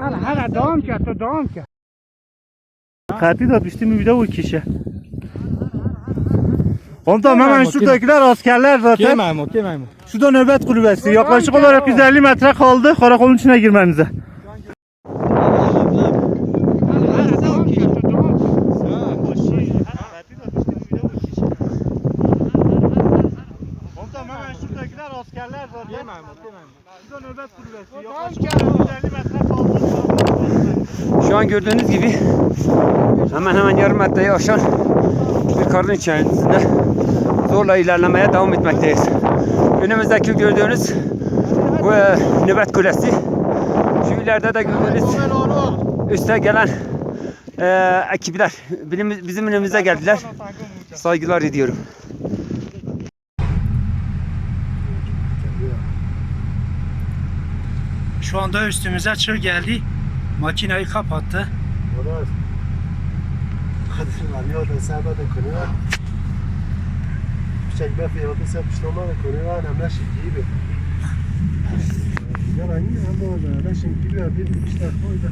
هلا هلا دوام کرد تو دوام کرد Kati da düştü mü bir de o kişi. Komutanım hemen şuradakiler askerler zaten. Memo, ki Memo. Şurada nöbet kulübesi. Yaklaşık olarak 150 metre kaldı karakolun içine girmenize. Komutanım hemen şuradakiler askerler zaten. Ki Memo. Şurada nöbet kulübesi. Yaklaşık olarak 150 metre kaldı. Şu an gördüğünüz gibi hemen hemen yarım metreyi aşan bir karın içerisinde zorla ilerlemeye devam etmekteyiz. Önümüzdeki gördüğünüz bu e, nöbet kulesi. Şu ileride de gördüğünüz üste gelen e, ekipler bizim, bizim önümüze geldiler. Saygılar ediyorum. Şu anda üstümüze çır geldi. Makineyi kapattı. Onur. Kadın arıyor da sabah da konuyor. Çek be fiyatı sepiştoma da konuyor. Önemli şey gibi. Yani ama da öyle şey gibi bir işte koydu.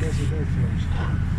Neyse ben söyleyeyim.